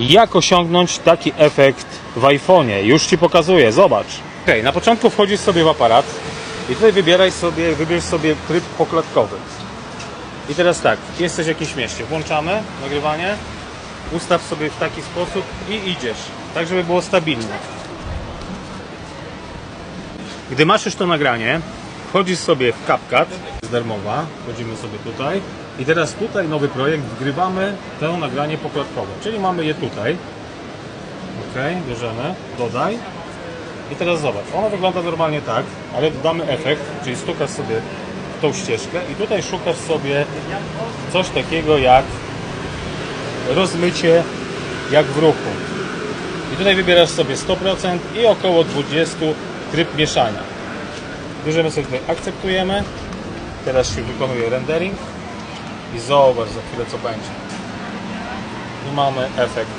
jak osiągnąć taki efekt w iPhone'ie. Już Ci pokazuję, zobacz. Ok, na początku wchodzisz sobie w aparat i tutaj wybieraj sobie, wybierz sobie tryb poklatkowy. I teraz tak, jesteś w jakimś mieście, włączamy nagrywanie, ustaw sobie w taki sposób i idziesz, tak żeby było stabilne. Gdy masz już to nagranie, wchodzisz sobie w CapCut, darmowa, wchodzimy sobie tutaj i teraz tutaj nowy projekt, wgrywamy to nagranie pokładkowe, czyli mamy je tutaj. Ok, bierzemy, dodaj i teraz zobacz, ono wygląda normalnie tak, ale dodamy efekt, czyli stukasz sobie w tą ścieżkę i tutaj szukasz sobie coś takiego jak rozmycie jak w ruchu. I tutaj wybierasz sobie 100% i około 20 tryb mieszania. Bierzemy sobie tutaj, akceptujemy. Teraz się wykonuje rendering i zobacz za chwilę co będzie. I mamy efekt